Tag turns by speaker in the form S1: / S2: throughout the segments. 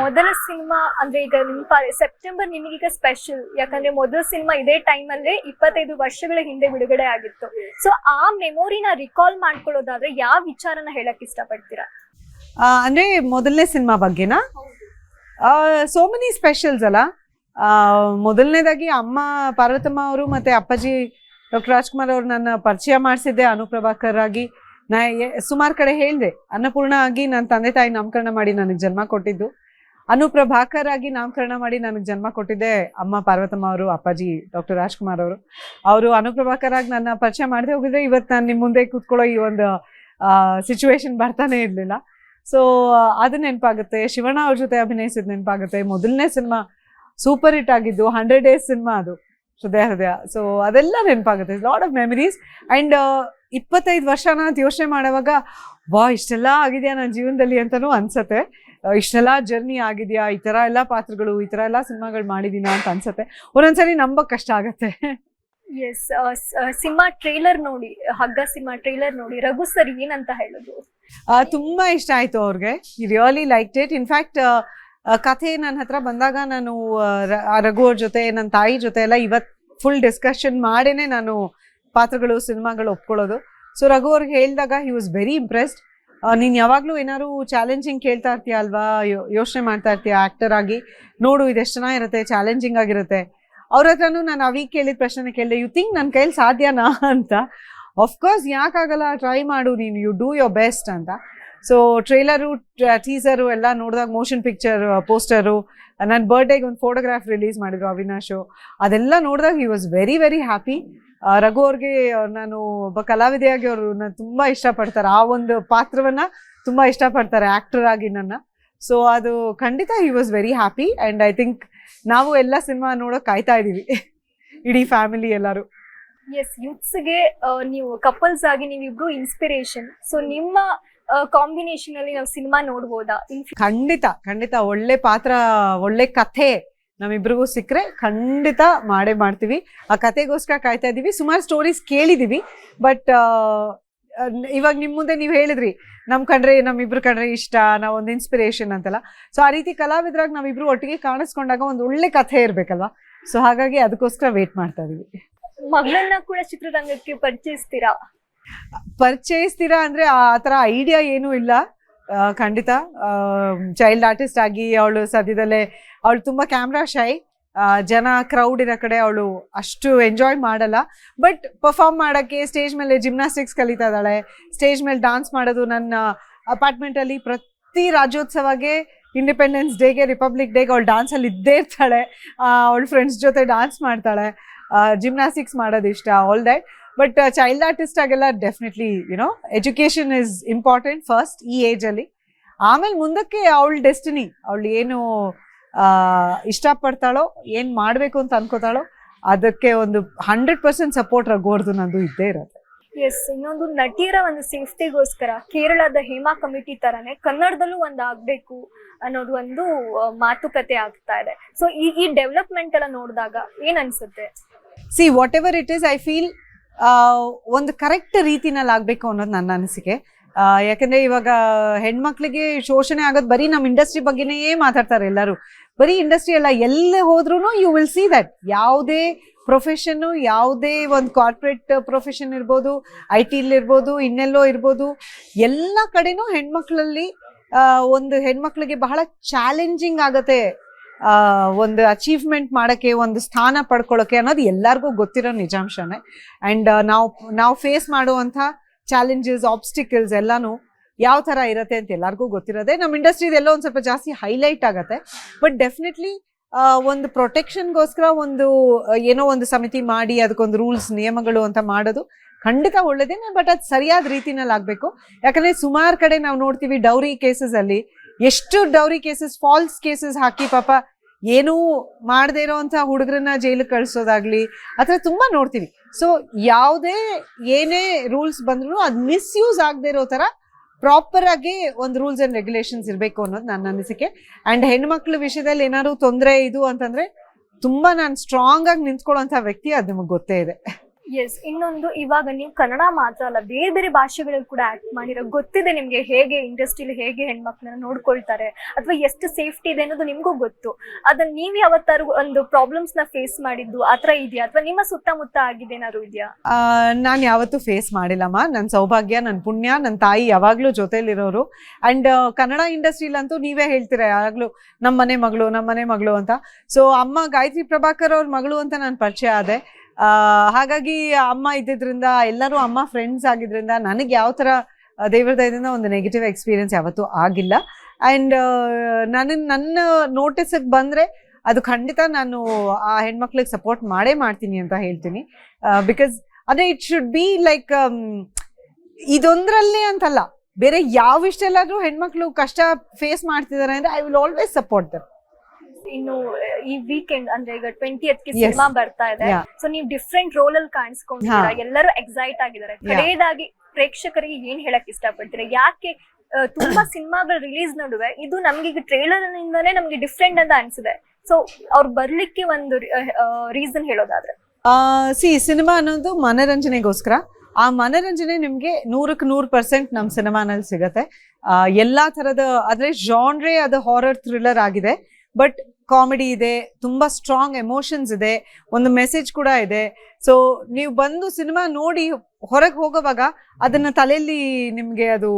S1: ಮೊದಲ ಸಿನಿಮಾ ಅಂದ್ರೆ ಈಗ ನಿಮ್ ಸೆಪ್ಟೆಂಬರ್ ನಿಮಗೀಗ ಸ್ಪೆಷಲ್ ಯಾಕಂದ್ರೆ ಮೊದಲ ಸಿನಿಮಾ ಇದೇ ಟೈಮ್ ಅಲ್ಲೇ ಇಪ್ಪತ್ತೈದು ವರ್ಷಗಳ ಹಿಂದೆ ಬಿಡುಗಡೆ ಆಗಿತ್ತು. ಸೊ ಆ ಮೆಮೊರಿನ ರಿಕಾಲ್ ಮಾಡ್ಕೊಳ್ಳೋದಾದ್ರೆ ಯಾವ ವಿಚಾರನ ಹೇಳಕ್ ಇಷ್ಟಪಡ್ತೀರಾ?
S2: ಅಂದ್ರೆ ಮೊದಲನೇ ಸಿನಿಮಾ ಬಗ್ಗೆನಾ? ಸೋ ಮೆನಿ ಸ್ಪೆಷಲ್ಸ್ ಅಲ್ಲ. ಮೊದಲನೇದಾಗಿ ಅಮ್ಮ ಪಾರ್ವತಮ್ಮ ಅವರು ಮತ್ತೆ ಅಪ್ಪಾಜಿ ಡಾಕ್ಟರ್ ರಾಜ್ಕುಮಾರ್ ಅವರು ನನ್ನ ಪರಿಚಯ ಮಾಡಿಸಿದ್ದೆ ಅನುಪ್ರಭಾಕರ್ ಆಗಿ ನಾ ಸುಮಾರು ಕಡೆ ಹೇಳಿದೆ. ಅನ್ನಪೂರ್ಣ ಆಗಿ ನನ್ನ ತಂದೆ ತಾಯಿ ನಾಮಕರಣ ಮಾಡಿ ನನಗೆ ಜನ್ಮ ಕೊಟ್ಟಿದ್ದು. ಅನುಪ್ರಭಾಕರ್ ಆಗಿ ನಾಮಕರಣ ಮಾಡಿ ನನಗೆ ಜನ್ಮ ಕೊಟ್ಟಿದ್ದೆ ಅಮ್ಮ ಪಾರ್ವತಮ್ಮ ಅವರು, ಅಪ್ಪಾಜಿ, ಡಾಕ್ಟರ್ ರಾಜ್ಕುಮಾರ್ ಅವರು. ಅವರು ಅನುಪ್ರಭಾಕರ್ ಆಗಿ ನನ್ನ ಪರಿಚಯ ಮಾಡದೆ ಹೋಗಿದ್ರೆ ಇವತ್ತು ನಾನು ನಿಮ್ಮ ಮುಂದೆ ಕೂತ್ಕೊಳ್ಳೋ ಈ ಒಂದು ಸಿಚುವೇಶನ್ ಬರ್ತಾನೆ ಇರಲಿಲ್ಲ. ಸೊ ಅದು ನೆನಪಾಗುತ್ತೆ. ಶಿವಣ್ಣ ಅವ್ರ ಜೊತೆ ಅಭಿನಯಿಸಿದ ನೆನಪಾಗುತ್ತೆ. ಮೊದಲನೇ ಸಿನಿಮಾ ಸೂಪರ್ ಹಿಟ್ ಆಗಿದ್ದು ಹಂಡ್ರೆಡ್ ಡೇಸ್ ಸಿನಿಮಾ ಅದು. ಹೃದಯ ಹೃದಯ. ಸೊ ಅದೆಲ್ಲ ನೆನಪಾಗುತ್ತೆ. ಲಾಟ್ ಆಫ್ ಮೆಮರೀಸ್ ಆ್ಯಂಡ್ ಇಪ್ಪತ್ತೈದು ವರ್ಷ ನಾನು ಯೋಚನೆ ಮಾಡುವಾಗ ವಾ ಇಷ್ಟೆಲ್ಲ ಆಗಿದೆಯಾ ನನ್ನ ಜೀವನದಲ್ಲಿ ಅಂತಲೂ ಅನ್ಸತ್ತೆ. ಇಷ್ಟೆಲ್ಲ ಜರ್ನಿ ಆಗಿದೆಯಾ? ಈ ಥರ ಎಲ್ಲ ಪಾತ್ರಗಳು ಈ ಥರ ಎಲ್ಲ ಸಿನಿಮಾಗಳು ಮಾಡಿದ್ದೀನಾ ಅಂತ ಅನ್ಸುತ್ತೆ. ಒಂದೊಂದ್ಸರಿ ನಂಬಕ್ ಕಷ್ಟ ಆಗತ್ತೆ.
S1: ಎಸ್ ಸಿನಿಮಾ ಟ್ರೈಲರ್ ನೋಡಿ ಹಗ್ಗ ಸಿನಿಮಾ ಟ್ರೈಲರ್ ನೋಡಿ ರಘು ಸರ್ ಏನಂತ ಹೇಳೋದು?
S2: ತುಂಬಾ ಇಷ್ಟ ಆಯ್ತು ಅವ್ರಿಗೆ. ರಿಯಲಿ ಲೈಕ್ ಇಟ್ ಇನ್ಫ್ಯಾಕ್ಟ್ ಕಥೆ ನನ್ನ ಹತ್ರ ಬಂದಾಗ ನಾನು ರಘು ಅವ್ರ ಜೊತೆ ನನ್ನ ತಾಯಿ ಜೊತೆ ಎಲ್ಲ ಇವತ್ತು ಫುಲ್ ಡಿಸ್ಕಷನ್ ಮಾಡೇನೆ ನಾನು ಪಾತ್ರಗಳು ಸಿನಿಮಾಗಳು ಒಪ್ಕೊಳ್ಳೋದು. ಸೊ ರಘು ಅವ್ರಿಗೆ ಹೇಳಿದಾಗ ಹಿ ವಾಸ್ ವೆರಿ ಇಂಪ್ರೆಸ್ಡ್ ನೀನು ಯಾವಾಗಲೂ ಏನಾದ್ರು ಚಾಲೆಂಜಿಂಗ್ ಕೇಳ್ತಾ ಇರ್ತೀಯ ಅಲ್ವಾ? ಯೋಚನೆ ಮಾಡ್ತಾ ಇರ್ತೀಯ ಆಕ್ಟರ್ ಆಗಿ? ನೋಡು, ಇದೆಷ್ಟು ಚೆನ್ನಾಗಿರುತ್ತೆ ಚಾಲೆಂಜಿಂಗ್ ಆಗಿರುತ್ತೆ. ಅವ್ರ ಹತ್ರನು ನಾನು ಅವೀಗ ಕೇಳಿದ ಪ್ರಶ್ನೆ ಕೇಳಿದೆ ಯು ಥಿಂಕ್ ನನ್ನ ಕೈಲಿ ಸಾಧ್ಯನಾ? ಅಂತ. ಅಫ್ಕೋರ್ಸ್ ಯಾಕಾಗಲ್ಲ ಟ್ರೈ ಮಾಡು ನೀನು ಯು ಡೂ ಯೋರ್ ಬೆಸ್ಟ್ ಅಂತ. ಸೊ ಟ್ರೇಲರು ಟೀಸರು ಎಲ್ಲ ನೋಡಿದಾಗ ಮೋಷನ್ ಪಿಕ್ಚರ್ ಪೋಸ್ಟರು ನನ್ನ ಬರ್ಡೇಗೆ ಒಂದು ಫೋಟೋಗ್ರಾಫ್ ರಿಲೀಸ್ ಮಾಡಿದ್ರು ಅವಿನಾಶು. ಅದೆಲ್ಲ ನೋಡಿದಾಗ he was very very happy Raghu ಅವ್ರಿಗೆ ನಾನು ಒಬ್ಬ ಕಲಾವಿದೆಯಾಗಿ ಅವರು ನಾನು ತುಂಬ ಇಷ್ಟಪಡ್ತಾರೆ. ಆ ಒಂದು ಪಾತ್ರವನ್ನ ತುಂಬ ಇಷ್ಟಪಡ್ತಾರೆ ಆ್ಯಕ್ಟರ್ ಆಗಿ ನನ್ನ. ಸೊ ಅದು ಖಂಡಿತ he was very happy and I think ನಾವು ಎಲ್ಲ ಸಿನಿಮಾ ನೋಡೋಕೆ ಕಾಯ್ತಾ ಇದ್ದೀವಿ. ಇಡೀ ಫ್ಯಾಮಿಲಿ ಎಲ್ಲರೂ.
S1: ಎಸ್ ಯೂತ್ಸ್ಗೆ ನೀವು ಕಪಲ್ಸ್ ಆಗಿ ನೀವಿಬ್ರು ಇನ್ಸ್ಪಿರೇಷನ್ ಸೊ ನಿಮ್ಮ ಕಾಂಬಿನೇಷನ್ ಅಲ್ಲಿ ನಾವು ಸಿನಿಮಾ ನೋಡ್ಬೋದಾ?
S2: ಖಂಡಿತ ಖಂಡಿತ ಒಳ್ಳೆ ಪಾತ್ರ ಒಳ್ಳೆ ಕಥೆ ನಮ್ಮಿಬ್ರಿಗೂ ಸಿಕ್ಕರೆ ಖಂಡಿತ ಮಾಡೇ ಮಾಡ್ತೀವಿ. ಆ ಕಥೆಗೋಸ್ಕರ ಕಾಯ್ತಾ ಇದ್ದೀವಿ ಸುಮಾರು ಸ್ಟೋರೀಸ್ ಕೇಳಿದ್ದೀವಿ ಬಟ್ ಇವಾಗ ನಿಮ್ಮ ಮುಂದೆ ನೀವು ಹೇಳಿದ್ರಿ ನಮ್ ಕಂಡ್ರೆ ನಮ್ಮಿಬ್ರು ಕಂಡ್ರೆ ಇಷ್ಟ ನಾವೊಂದು ಒಂದು ಇನ್ಸ್ಪಿರೇಷನ್ ಅಂತೆಲ್ಲ. ಸೊ ಆ ರೀತಿ ಕಲಾವಿದ್ರಾಗ ನಾವಿಬ್ರು ಒಟ್ಟಿಗೆ ಕಾಣಿಸ್ಕೊಂಡಾಗ ಒಂದು ಒಳ್ಳೆ ಕಥೆ ಇರ್ಬೇಕಲ್ವಾ? ಸೊ ಹಾಗಾಗಿ ಅದಕ್ಕೋಸ್ಕರ ವೇಟ್ ಮಾಡ್ತಾ ಇದೀವಿ.
S1: ಮಗಳನ್ನ ಕೂಡ ಚಿತ್ರರಂಗಕ್ಕೆ ಪರಿಚಯಿಸ್ತೀರಾ?
S2: ಪರಿಚಯಿಸ್ತೀರಾ ಅಂದ್ರೆ ಆ ತರ ಐಡಿಯಾ ಏನೂ ಇಲ್ಲ. ಖಂಡಿತ. ಚೈಲ್ಡ್ ಆರ್ಟಿಸ್ಟ್ ಆಗಿ ಅವಳು ಸದ್ಯದಲ್ಲೇ, ಅವಳು ತುಂಬ ಕ್ಯಾಮ್ರಾ ಶೈ ಜನ ಕ್ರೌಡ್ ಇರೋ ಕಡೆ ಅವಳು ಅಷ್ಟು ಎಂಜಾಯ್ ಮಾಡಲ್ಲ. ಬಟ್ ಪರ್ಫಾರ್ಮ್ ಮಾಡೋಕ್ಕೆ ಸ್ಟೇಜ್ ಮೇಲೆ ಜಿಮ್ನಾಸ್ಟಿಕ್ಸ್ ಕಲಿತಾ ಇದ್ದಾಳೆ. ಸ್ಟೇಜ್ ಮೇಲೆ ಡಾನ್ಸ್ ಮಾಡೋದು ನನ್ನ ಅಪಾರ್ಟ್ಮೆಂಟಲ್ಲಿ ಪ್ರತಿ ರಾಜ್ಯೋತ್ಸವಗೆ ಇಂಡಿಪೆಂಡೆನ್ಸ್ ಡೇಗೆ ರಿಪಬ್ಲಿಕ್ ಡೇಗೆ ಅವಳು ಡಾನ್ಸಲ್ಲಿ ಇದ್ದೇ ಇರ್ತಾಳೆ. ಅವಳು ಫ್ರೆಂಡ್ಸ್ ಜೊತೆ ಡಾನ್ಸ್ ಮಾಡ್ತಾಳೆ. ಜಿಮ್ನಾಸ್ಟಿಕ್ಸ್ ಮಾಡೋದು ಇಷ್ಟ all that but child artist ಆಗೆಲ್ಲ definitely you know education is important first ಈ ಏಜಲ್ಲಿ ಆಮೇಲೆ ಮುಂದಕ್ಕೆ ಅವಳ ಡೆಸ್ಟಿನಿ ಅವಳು ಏನು ಇಷ್ಟಪಡ್ತಾಳೋ ಏನು ಮಾಡಬೇಕು ಅಂತ ಅನ್ಕೋತಾಳೋ ಅದಕ್ಕೆ ಒಂದು ಹಂಡ್ರೆಡ್ ಪರ್ಸೆಂಟ್ ಸಪೋರ್ಟ್ ರಘುವರ್ದು ನಂದು ಇದ್ದೇ ಇರುತ್ತೆ.
S1: ಎಸ್ ಇನ್ನೊಂದು ನಟಿಯರ ಒಂದು ಸೇಫ್ಟಿಗೋಸ್ಕರ ಕೇರಳದ ಹೇಮಾ ಕಮಿಟಿ ತರನೇ ಕನ್ನಡದಲ್ಲೂ ಒಂದು ಆಗ್ಬೇಕು ಅನ್ನೋದು ಒಂದು ಮಾತುಕತೆ ಆಗ್ತಾ ಇದೆ. ಸೊ ಈ ಈ ಡೆವಲಪ್ಮೆಂಟ್ ಎಲ್ಲ ನೋಡಿದಾಗ ಏನ್ ಅನ್ಸುತ್ತೆ?
S2: See what ever it is I feel ಒಂದು ಕರೆಕ್ಟ್ ರೀತಿನಲ್ಲಿ ಆಗಬೇಕು ಅನ್ನೋದು ನನ್ನ ಅನಿಸಿಕೆ. ಯಾಕಂದ್ರೆ ಇವಾಗ ಹೆಣ್ಮಕ್ಳಿಗೆ ಶೋಷಣೆ ಆಗೋದು ಬರೀ ನಮ್ಮ ಇಂಡಸ್ಟ್ರಿ ಬಗ್ಗೆನೇ ಮಾತಾಡ್ತಾರೆ ಎಲ್ಲರೂ. ಬರೀ ಇಂಡಸ್ಟ್ರಿ ಅಲ್ಲ, ಎಲ್ಲೇ ಹೋದ್ರೂ ಯು ವಿಲ್ ಸಿ ದಟ್ ಯಾವುದೇ ಪ್ರೊಫೆಷನ್ನು ಯಾವುದೇ ಒಂದು ಕಾರ್ಪೊರೇಟ್ ಪ್ರೊಫೆಷನ್ ಇರ್ಬೋದು ಐ ಇರ್ಬೋದು, ಇನ್ನೆಲ್ಲೋ ಇರ್ಬೋದು, ಎಲ್ಲ ಕಡೆನೂ ಹೆಣ್ಮಕ್ಳಲ್ಲಿ ಒಂದು ಹೆಣ್ಮಕ್ಳಿಗೆ ಬಹಳ ಚಾಲೆಂಜಿಂಗ್ ಆಗತ್ತೆ ಒಂದು ಅಚೀವ್ಮೆಂಟ್ ಮಾಡೋಕ್ಕೆ, ಒಂದು ಸ್ಥಾನ ಪಡ್ಕೊಳ್ಳೋಕೆ ಅನ್ನೋದು ಎಲ್ಲರಿಗೂ ಗೊತ್ತಿರೋ ನಿಜಾಂಶನೇ. ಆ್ಯಂಡ್ ನಾವು ನಾವು ಫೇಸ್ ಮಾಡುವಂಥ ಚಾಲೆಂಜಸ್ ಆಬ್ಸ್ಟಿಕಲ್ಸ್ ಎಲ್ಲಾನು ಯಾವ ಥರ ಇರುತ್ತೆ ಅಂತ ಎಲ್ಲರಿಗೂ ಗೊತ್ತಿರೋದೆ. ನಮ್ಮ ಇಂಡಸ್ಟ್ರಿದೆಲ್ಲ ಒಂದು ಸ್ವಲ್ಪ ಜಾಸ್ತಿ ಹೈಲೈಟ್ ಆಗುತ್ತೆ. ಬಟ್ ಡೆಫಿನೆಟ್ಲಿ ಒಂದು ಪ್ರೊಟೆಕ್ಷನ್ಗೋಸ್ಕರ ಒಂದು, ಏನೋ ಒಂದು ಸಮಿತಿ ಮಾಡಿ, ಅದಕ್ಕೊಂದು ರೂಲ್ಸ್ ನಿಯಮಗಳು ಅಂತ ಮಾಡೋದು ಖಂಡಿತ ಒಳ್ಳೇದೇನೆ ಬಟ್ ಅದು ಸರಿಯಾದ ರೀತಿನಲ್ಲಿ ಆಗಬೇಕು ಯಾಕಂದರೆ ಸುಮಾರು ಕಡೆ ನಾವು ನೋಡ್ತೀವಿ ಡೌರಿ ಕೇಸಸಲ್ಲಿ ಎಷ್ಟು ಡೌರಿ ಕೇಸಸ್ ಫಾಲ್ಸ್ ಕೇಸಸ್ ಹಾಕಿ ಪಾಪ ಏನೂ ಮಾಡದೇ ಇರೋವಂಥ ಹುಡುಗರನ್ನ ಜೈಲಿಗೆ ಕಳಿಸೋದಾಗ್ಲಿ, ಆ ಥರ ತುಂಬ ನೋಡ್ತೀವಿ. ಸೊ ಯಾವುದೇ ಏನೇ ರೂಲ್ಸ್ ಬಂದ್ರೂ ಅದು ಮಿಸ್ಯೂಸ್ ಆಗದೆ ಇರೋ ಥರ ಪ್ರಾಪರ್ ಆಗಿ ಒಂದು ರೂಲ್ಸ್ ಆ್ಯಂಡ್ ರೆಗ್ಯುಲೇಷನ್ಸ್ ಇರಬೇಕು ಅನ್ನೋದು ನನ್ನ ಅನಿಸಿಕೆ. ಆ್ಯಂಡ್ ಹೆಣ್ಮಕ್ಳ ವಿಷಯದಲ್ಲಿ ಏನಾದ್ರು ತೊಂದರೆ ಇದು ಅಂತಂದರೆ ತುಂಬ ನಾನು ಸ್ಟ್ರಾಂಗ್ ಆಗಿ ನಿಂತ್ಕೊಳ್ಳೋಂಥ ವ್ಯಕ್ತಿ ಅದು ನಿಮಗೆ ಗೊತ್ತೇ ಇದೆ.
S1: ಎಸ್ ಇನ್ನೊಂದು, ಇವಾಗ ನೀವು ಕನ್ನಡ ಮಾತ್ರ ಅಲ್ಲ, ಬೇರೆ ಬೇರೆ ಭಾಷೆಗಳಲ್ಲಿ ಕೂಡ ಆಕ್ಟ್ ಮಾಡಿರೋ, ಗೊತ್ತಿದೆ ನಿಮ್ಗೆ ಹೇಗೆ ಇಂಡಸ್ಟ್ರಿಲಿ ಹೇಗೆ ಹೆಣ್ಮಕ್ಳನ್ನ ನೋಡ್ಕೊಳ್ತಾರೆ, ಅಥವಾ ಎಷ್ಟು ಸೇಫ್ಟಿ ಇದೆ ಅನ್ನೋದು ನಿಮ್ಗೂ ಗೊತ್ತು. ಅದನ್ನ ನೀವ್ ಯಾವತ್ತಾರು ಒಂದು ಪ್ರಾಬ್ಲಮ್ಸ್ನ ಫೇಸ್ ಮಾಡಿದ್ದು ಆತರ ಇದೆಯಾ? ಅಥವಾ ನಿಮ್ಮ ಸುತ್ತಮುತ್ತ ಆಗಿದೆ ಏನಾದ್ರು ಇದೆಯಾ?
S2: ನಾನು ಯಾವತ್ತೂ ಫೇಸ್ ಮಾಡಿಲ್ಲಮ್ಮ. ನನ್ನ ಸೌಭಾಗ್ಯ ನನ್ನ ಪುಣ್ಯ ನನ್ನ ತಾಯಿ ಯಾವಾಗ್ಲೂ ಜೊತೆಲಿರೋರು. ಅಂಡ್ ಕನ್ನಡ ಇಂಡಸ್ಟ್ರಿಲಂತೂ ನೀವೇ ಹೇಳ್ತೀರಾ, ಯಾವಾಗ್ಲೂ ನಮ್ಮ ಮನೆ ಮಗಳು ನಮ್ಮ ಮನೆ ಮಗಳು ಅಂತ? ಸೊ ಅಮ್ಮ ಗಾಯತ್ರಿ ಪ್ರಭಾಕರ್ ಅವ್ರ ಮಗಳು ಅಂತ ನಾನು ಪರಿಚಯ ಆದೆ. ಹಾಗಾಗಿ ಅಮ್ಮ ಇದ್ದಿದ್ರಿಂದ, ಎಲ್ಲರೂ ಅಮ್ಮ ಫ್ರೆಂಡ್ಸ್ ಆಗಿದ್ರಿಂದ ನನಗೆ ಯಾವ ಥರ ದೇವ್ರ ದಯದಿಂದ ಒಂದು ನೆಗೆಟಿವ್ ಎಕ್ಸ್ಪೀರಿಯನ್ಸ್ ಯಾವತ್ತೂ ಆಗಿಲ್ಲ. ಆ್ಯಂಡ್ ನನ್ನ ನನ್ನ ನೋಟಿಸಿಗೆ ಬಂದರೆ ಅದು ಖಂಡಿತ ನಾನು ಆ ಹೆಣ್ಮಕ್ಳಿಗೆ ಸಪೋರ್ಟ್ ಮಾಡೇ ಮಾಡ್ತೀನಿ ಅಂತ ಹೇಳ್ತೀನಿ. ಬಿಕಾಸ್ ಅದೇ ಇಟ್ ಶುಡ್ ಬಿ ಲೈಕ್ ಇದೊಂದ್ರಲ್ಲೇ ಅಂತಲ್ಲ, ಬೇರೆ ಯಾವ ಇಷ್ಟೆಲ್ಲಾದರೂ ಹೆಣ್ಮಕ್ಳು ಕಷ್ಟ ಫೇಸ್ ಮಾಡ್ತಿದ್ದಾರೆ ಅಂದರೆ I will always support them
S1: ಇನ್ನು ಈ ವೀಕೆಂಡ್ ಅಂದ್ರೆ ಈಗ ಟ್ವೆಂಟಿ ಗೆ. ಸಿನಿಮಾ ಬರ್ತಾ ಇದೆ. ಸೊ ನೀವು ಡಿಫ್ರೆಂಟ್ ರೋಲ್ ಅಲ್ಲಿ ಕಾಣಿಸ್ಕೊಂಡಿದ್ದೀರಾ? ಎಲ್ಲರೂ ಎಕ್ಸೈಟ್ ಆಗಿದ್ದಾರೆ. ಕಡೆಯದಾಗಿ ಪ್ರೇಕ್ಷಕರಿಗೆ ಏನ್ ಹೇಳಕ್ ಇಷ್ಟಪಡ್ತೀರಾ? ಯಾಕೆ ತುಂಬಾ ಸಿನಿಮಾಗಳು ರಿಲೀಸ್ ನಡುವೆ ಇದು ನಮ್ಗೆ ಈಗ ಟ್ರೇಲರ್ ನಿಂದಾನೇ ನಮ್ಗೆ ಡಿಫ್ರೆಂಟ್ ಅಂತ ಅನ್ಸಿದೆ ಸೊ ಅವ್ರು ಬರ್ಲಿಕ್ಕೆ ಒಂದು ರೀಸನ್ ಹೇಳೋದಾದ್ರೆ.
S2: ಸಿ ಸಿನಿಮಾ ಅನ್ನೋದು ಮನರಂಜನೆಗೋಸ್ಕರ. ಆ ಮನರಂಜನೆ ನಿಮಗೆ ನೂರಕ್ಕೆ ನೂರು ಪರ್ಸೆಂಟ್ ನಮ್ಮ ಸಿನಿಮಾನಲ್ಲಿ ಸಿಗತ್ತೆ. ಎಲ್ಲ ಎಲ್ಲಾ ಥರದ ಅಂದ್ರೆ ಜಾನ್ರೇ ಅದು ಹಾರರ್ ಥ್ರಿಲ್ಲರ್ ಆಗಿದೆ. ಬಟ್ ಕಾಮಿಡಿ ಇದೆ, ತುಂಬಾ ಸ್ಟ್ರಾಂಗ್ ಎಮೋಷನ್ಸ್ ಇದೆ, ಒಂದು ಮೆಸೇಜ್ ಕೂಡ ಇದೆ. ಸೊ ನೀವು ಬಂದು ಸಿನಿಮಾ ನೋಡಿ ಹೊರಗೆ ಹೋಗೋವಾಗ ಅದನ್ನ ತಲೆಯಲ್ಲಿ ನಿಮಗೆ ಅದು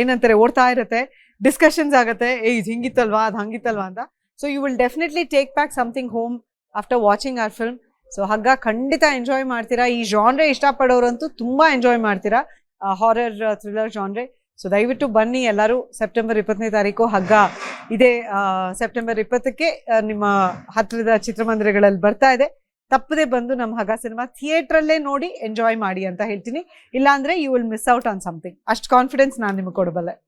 S2: ಏನಂತಾರೆ, ಓಡ್ತಾ ಇರುತ್ತೆ ಡಿಸ್ಕಷನ್ಸ್ ಆಗುತ್ತೆ ಏ ಇದು ಹಿಂಗಿತ್ತಲ್ವಾ, ಅದು ಹಂಗಿತ್ತಲ್ವಾ ಅಂತ. So you will definitely take back something home after watching our film so Hagga ಖಂಡಿತ ಎಂಜಾಯ್ ಮಾಡ್ತೀರಾ. ಈ ಜಾನ್ರೆ ಇಷ್ಟಪಡೋರಂತೂ ತುಂಬಾ ಎಂಜಾಯ್ ಮಾಡ್ತೀರಾ. ಹಾರರ್ ಥ್ರಿಲ್ಲರ್ ಜಾನ್ರೆ ಸೊ ದಯವಿಟ್ಟು ಬನ್ನಿ ಎಲ್ಲರೂ ಸೆಪ್ಟೆಂಬರ್ ಇಪ್ಪತ್ತನೇ ತಾರೀಕು ಹಗ್ಗ. ಇದೇ ಸೆಪ್ಟೆಂಬರ್ ಇಪ್ಪತ್ತಕ್ಕೆ ನಿಮ್ಮ ಹತ್ತಿರದ ಚಿತ್ರಮಂದಿರಗಳಲ್ಲಿ ಬರ್ತಾ ಇದೆ. ತಪ್ಪದೆ ಬಂದು ನಮ್ಮ ಹಗ ಸಿನಿಮಾ ಥಿಯೇಟ್ರಲ್ಲೇ ನೋಡಿ ಎಂಜಾಯ್ ಮಾಡಿ ಅಂತ ಹೇಳ್ತೀನಿ. ಇಲ್ಲಾಂದ್ರೆ you will miss out on something ಅಷ್ಟು ಕಾನ್ಫಿಡೆನ್ಸ್ ನಾನು ನಿಮಗೆ ಕೊಡಬಲ್ಲೆ.